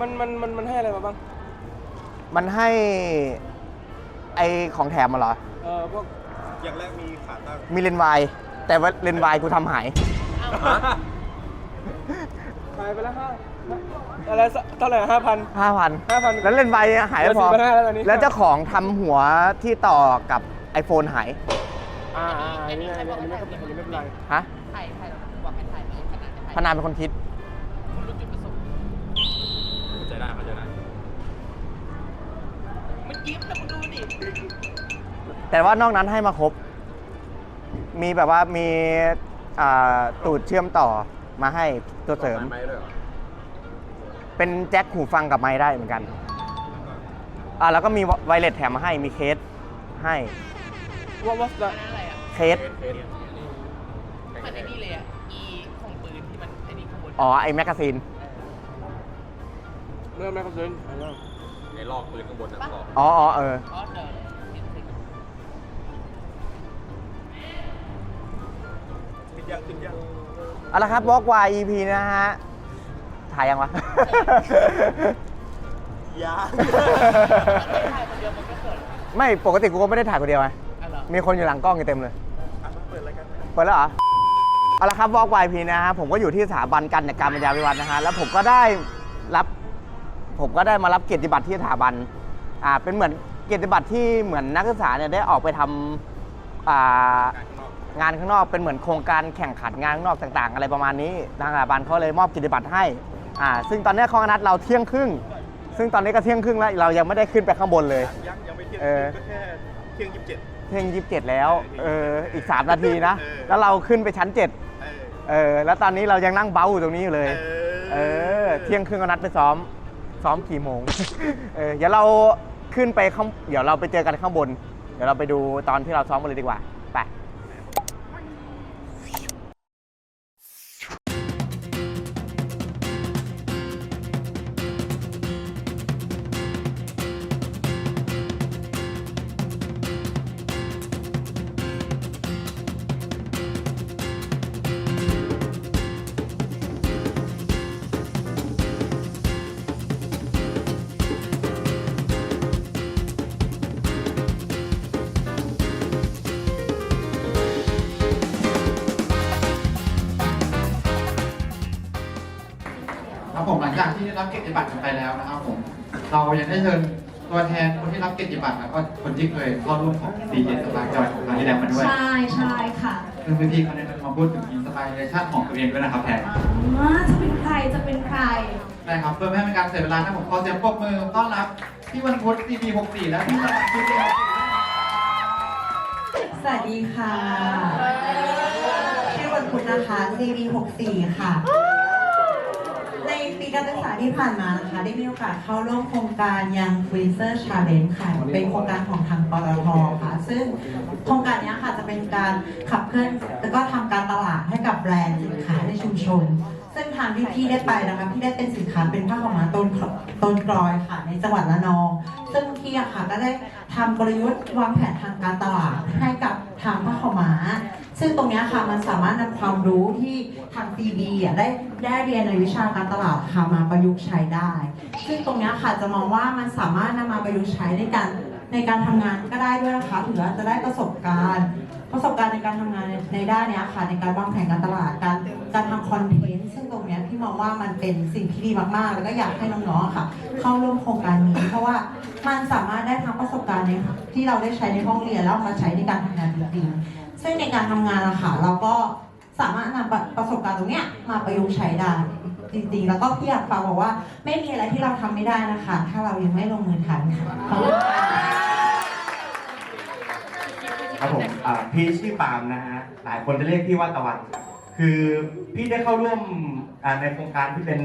มันมันมันมันให้อะไรมาบ้าง มันให้ไอของแถมมาเหรอ เออพวกอย่างแรกมีขาตั้งมีเลนส์วายแต่ว่าเลนส์วายกูทำหาย หายไปแล้วห้าอะไรสักเท่าไหร่ห้าพัน 5,000 5,000แล้วเลนส์วายหายไม่พอ เหลือ4,500แล้วตอนนี้ แล้วเจ้าของทำหัวที่ต่อกับ iPhone หาย อ่าอ่าอันนี้อันนี้อันนี้ไม่เป็นอันนี้ไม่เป็นไร ฮะ ถ่ายถ่ายบอกให้ถ่ายขนาดจะถ่าย พนานเป็นคนคิด มันยิ้มนะมึงดูดิแต่ว่านอกนั้นให้มาครบ มีแบบว่ามีอ่าตูดเชื่อมต่อมาให้ตัวเสริม ไม้ด้วยเหรอเป็นแจ็คหูฟังกับไม้ได้เหมือนกัน อ่าแล้วก็มีไวเลสแถมมาให้ มีเคสให้ว่าว่าจะอันนั้นอะไรอะเคสเคสเหมือนไอ้นี่เลยอะ อีของปืนที่มันไอ้นี่ข้างบนอ๋อ ไอแมกกาซีนเริ่มแม่ก็ซื้อไปแล้วไอ้ลอกปืนข้างบนนะลอกอ๋ออ๋อเอออ๋อเดี๋ยวเห็นสิขึ้นยังขึ้นยังเอาละครับวอล์กวาย EP นะฮะ ถ่ายยังวะ ยาถ่ายคนเดียวมันก็เกิดไม่ปกติกูก็ไม่ได้ถ่ายคนเดียวไงอะไรอมีคนอยู่หลังกล้องอยู่เต็มเลยเปิดรายการเปิดแล้วเหรอ เอาละครับวอล์กวายพีนะฮะ ผมก็อยู่ที่สถาบันการจัดการปัญญาวิวัฒน์นะฮะ แล้วผมก็ได้รับ ผมก็ได้มารับเกียรติบัตรที่สถาบันอ่าเป็นเหมือนเกียรติบัตรที่เหมือนนักศึกษาเนี่ยได้ออกไปทำอ่าการข้างนอกงานข้างนอกเป็นเหมือนโครงการแข่งขันงานข้างนอกต่างๆ อะไรประมาณนี้ทางสถาบันเขาเลยมอบกิจบัตรให้อ่าซึ่งตอนนี้เขานัดเราเที่ยงครึ่งซึ่งตอนนี้ก็เที่ยงครึ่งแล้วเรายังไม่ได้ขึ้นไปข้างบนเลยยังยังไม่เที่ยงเออก็แค่เที่ยงยี่สิบเจ็ดเที่ยงยี่สิบเจ็ดแล้วเอออีก3นาทีนะเออแล้วเราขึ้นไปชั้น7เออเออแล้วตอนนี้เรายังนั่งเบ้าอยู่ตรงนี้อยู่เลย เอเออเที่ยงครึ่งก็นัดไปซ้อม ซ้อมกี่โมง เออเดี๋ยวเราขึ้นไปข้างเดี๋ยวเราไปเจอกันข้างบน เดี๋ยวเราไปดูตอนที่เราซ้อมกันเลยดีกว่า ครับผมหลังจากที่ได้รับเกียรติบัตรกันไปแล้วนะครับผม เรายังได้เชิญตัวแทนคนที่รับเกียรติบัตรแล้วก็คนที่เคยเข้าร่วมของดีเจสปายจอยของครั้งที่แล้วมาด้วยใช่ใช่ค่ะซึ่งพี่ๆเขาได้มาพูดถึงอินสปายเรชั่นของตัวเองด้วยนะครับแทนอ่าจะเป็นใครจะเป็นใครได้ครับเพื่อไม่ให้เป็นการเสียเวลานะผมขอเสียงปรบมือต้อนรับพี่วันพุธ CP64 และพี่สมัคร CP64 สวัสดีค่ะชื่อวันพุธนะคะ CV 64 ค่ะในปี การศึกษาที่ผ่านมานะคะ ได้มีโอกาสเข้าร่วมโครงการยังฟรีเซอร์ชาเลนจ์ค่ะ เป็นโครงการของทางปตทค่ะ ซึ่งโครงการนี้ค่ะจะเป็นการขับเคลื่อนแล้วก็ทำการตลาดให้กับแบรนด์สินค้าในชุมชนซึ่งทางที่พี่ได้ไปนะคะพี่ได้เป็นสินค้าเป็นผ้าขาวม้าต้นต้นกลอยค่ะ ในจังหวัดระนอง ซึ่งพี่อะค่ะก็ได้ทำกลยุทธ์วางแผนทางการตลาดให้กับทางผ้าขาวม้า ซึ่งตรงนี้ค่ะมันสามารถนำความรู้ที่ทาง CB อะได้ได้เรียนในวิชาการตลาดค่ะมาประยุกต์ใช้ได้ ซึ่งตรงนี้ค่ะจะมองว่ามันสามารถนำมาประยุกต์ใช้ในการในการทำงานก็ได้ด้วยนะคะถือว่าจะได้ประสบการณ์ ประสบการณ์ในการทำงานในในด้านนี้ค่ะ ในการวางแผนการตลาดการการทำคอนเทนต์ซึ่งตรงนี้พี่มองว่ามันเป็นสิ่งที่ดีมากๆ แล้วก็อยากให้น้องๆค่ะ เข้าร่วมโครงการนี้ เพราะว่ามันสามารถได้ทั้งประสบการณ์ในที่เราได้ใช้ในห้องเรียนแล้วมาใช้ในการทำงานจริงๆ ซึ่งในการทำงานอะค่ะเราก็สามารถนำประประสบการณ์ตรงเนี้ยมาประยุกต์ใช้ได้จริงๆ แล้วก็พี่อยากฝากบอกว่า ไม่มีอะไรที่เราทำไม่ได้นะคะ ถ้าเรายังไม่ลงมือทำค่ะขอบคุณค่ะ ครับผมอ่าพี่ชื่อปาล์มนะฮะ หลายคนจะเรียกพี่ว่าตะวัน คือพี่ได้เข้าร่วมอ่าในโครงการที่เป็น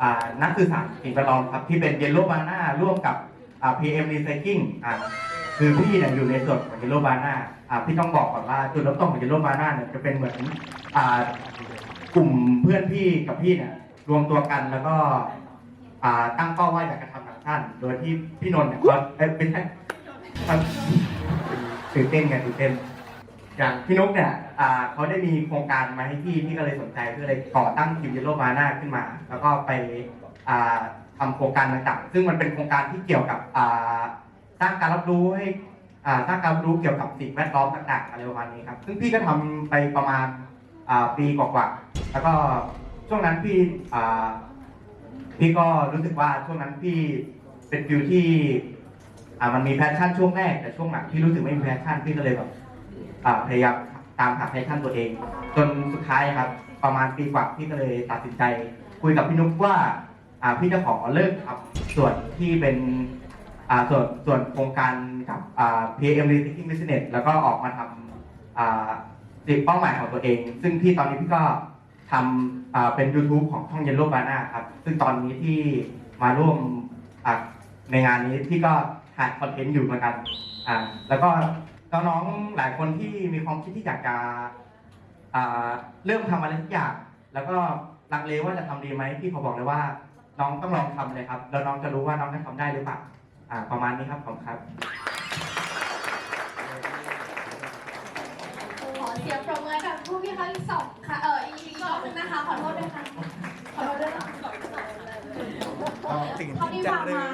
อ่านักสื่อสารสิ่งแวดล้อมครับ ที่เป็นเยลโลบาน่าร่วมกับอ่า PM Recycling อ่า คือพี่เนี่ยอยู่ในส่วนของเยลโลบาน่าอ่าพี่ต้องบอกก่อนว่าจุดเริ่มต้นของเยลโลบาน่าเนี่ยจะเป็นเหมือนอ่ากลุ่มเพื่อนพี่กับพี่เนี่ยรวมตัวกันแล้วก็อ่าตั้งเป้าว่าอยากจะทำหนังสั้นโดยที่พี่นนท์เนี่ยเขาเอ้ยเป็นแค่ตื่นเต้นกันตื่นเต้นอย่างพี่นุ๊กเนี่ยอ่าเขาได้มีโครงการมาให้พี่พี่ก็เลยสนใจก็เลยก่อตั้งทีมเยลโลมาน่าขึ้นมา แล้วก็ไปอ่าทำโครงการต่างๆซึ่งมันเป็นโครงการที่เกี่ยวกับอ่า ร้างการรับรู้ให้อ่าสร้างการรับรู้เกี่ยวกับสิ่งแวดล้อมต่างๆอะไรประมาณนี้ครับ ซึ่งพี่ก็ทำไปประมาณอ่าปีกว่าๆแล้วก็ช่วงนั้นพี่อ่าพี่ก็รู้สึกว่าช่วงนั้นพี่เป็นฟิลที่อ่ามันมีแพชชั่นช่วงแรกแต่ช่วงหลังพี่รู้สึกไม่มีแพชชั่นพี่ก็เลยแบบอ่าพยายามตามหาแพชชั่นตัวเอง จนสุดท้ายครับ ประมาณปีกว่าพี่ก็เลยตัดสินใจ คุยกับพี่นุ๊กว่าอ่าพี่จะขอเลิกครับส่วนที่เป็น ส่วนส่วนโครงการกับ PM r e t i n g Business แล้วก็ออกมาทำอ่าสิบเป้าหมายของตัวเอง ซึ่งพี่ตอนนี้พี่ก็ทำเป็น YouTube ของช่อง Yellow Banana ครับ ซึ่งตอนนี้ที่มาร่วมในงานนี้พี่ก็ถ่ายคอนเทนต์อยู่เหมือนกันแล้วก็น้องๆหลายคนที่มีความคิดที่อยากจะเริ่มทำอะไรทุกอย่างแล้วก็ลังเลว่าจะทำดีไหมพี่ขอบอกเลยว่าน้องต้องลองทำเลยครับ แล้วน้องจะรู้ว่าน้องจะทำได้หรือเปล่า อ่าประมาณนี้ครับผมครับ ขอเสียงปรบมือให้กับผู้พี่เขาอีกสองค่ะ เอออีกรอบหนึงนะคะ ขอโทษด้วยค่ะ ขอโทษด้วยค่ะเขาที่วางมา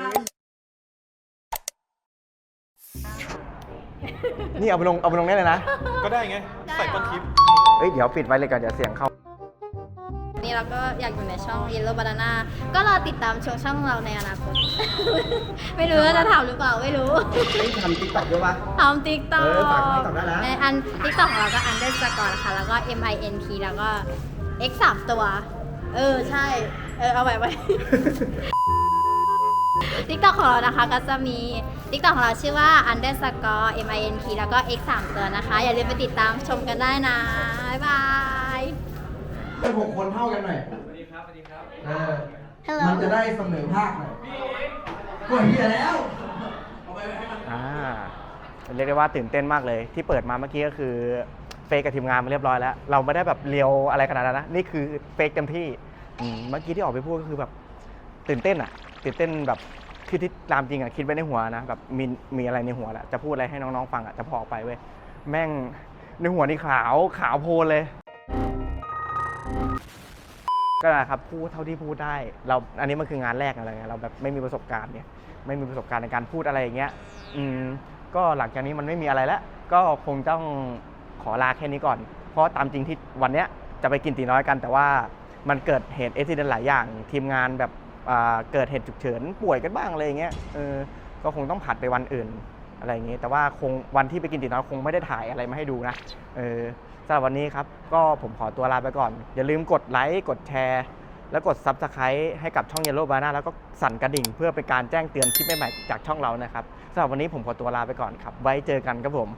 นี่เอาไปลงเอาไปลงได้เลยนะ ก็ได้ไง ใส่ต้นคลิป เอ้ย เดี๋ยวปิดไว้เลยก่อนเดี๋ยวเสียงเข้า นี่เราก็อยากอยู่ในช่อง Yellow Banana ก็รอติดตามชมช่องเราในอนาคต ไม่รู้ว่าจะทำหรือเปล่าไม่รู้ทำติ๊กต็อกด้วยปะ ทำติ๊กต็อกเออฝากไว้ก่อนได้นะ ในอันติ๊กต็อกของเราก็ underscore นะคะแล้วก็ M I N T แล้วก็ X สามตัว เออใช่ เออเอาไว้ไว้ติ๊กต็อกของเรานะคะก็จะมีติ๊กต็อกของเราชื่อว่า underscore M I N T แล้วก็ X สามตัวนะคะ อย่าลืมไปติดตามชมกันได้นะ บ๊ายบาย ให้หกคนเท่ากันหน่อยสวัสดีครับ สวัสดีครับ เออมันจะได้เสมอภาคหน่อยก็เฮียแล้ว อ่าเรียกได้ว่าตื่นเต้นมากเลย ที่เปิดมาเมื่อกี้ก็คือเฟกกับทีมงานมาเรียบร้อยแล้ว เราไม่ได้แบบเลียวอะไรขนาดนั้นนะ นี่คือเฟกเต็มที่อืมเมื่อกี้ที่ออกไปพูดก็คือแบบตื่นเต้นอะตื่นเต้นแบบคือที่ตามจริงอะคิดไว้ในหัวนะแบบมีมีอะไรในหัวแหละจะพูดอะไรให้น้องๆฟังอะจะพอออกไปเว้ยแม่งในหัวนี่ขาวขาวโพลนเลย ก็นะครับพูดเท่าที่พูดได้เราอันนี้มันคืองานแรกอะไรเงี้ยเราแบบไม่มีประสบการณ์เนี่ยไม่มีประสบการณ์ในการพูดอะไรอย่างเงี้ยอืมก็หลังจากนี้มันไม่มีอะไรแล้ว ก็คงต้องขอลาแค่นี้ก่อน เพราะตามจริงที่วันเนี้ยจะไปกินตีน้อยกัน แต่ว่ามันเกิดเหตุเอทิเดนหลายอย่าง ทีมงานแบบอ่าเกิดเหตุฉุกเฉินป่วยกันบ้างอะไรอย่างเงี้ยเออก็คงต้องผัดไปวันอื่น อะไรอย่างเงี้ยแต่ว่าคงวันที่ไปกินตีน้อยคงไม่ได้ถ่ายอะไรมาให้ดูนะเออสำหรับวันนี้ครับ ก็ผมขอตัวลาไปก่อน อย่าลืมกดไลค์กดแชร์ แล้วกด Subscribe ให้กับช่อง Yellow Banana แล้วก็สั่นกระดิ่ง เพื่อเป็นการแจ้งเตือนคลิปใหม่ๆจากช่องเรานะครับสำหรับวันนี้ผมขอตัวลาไปก่อนครับ ไว้เจอกันครับผม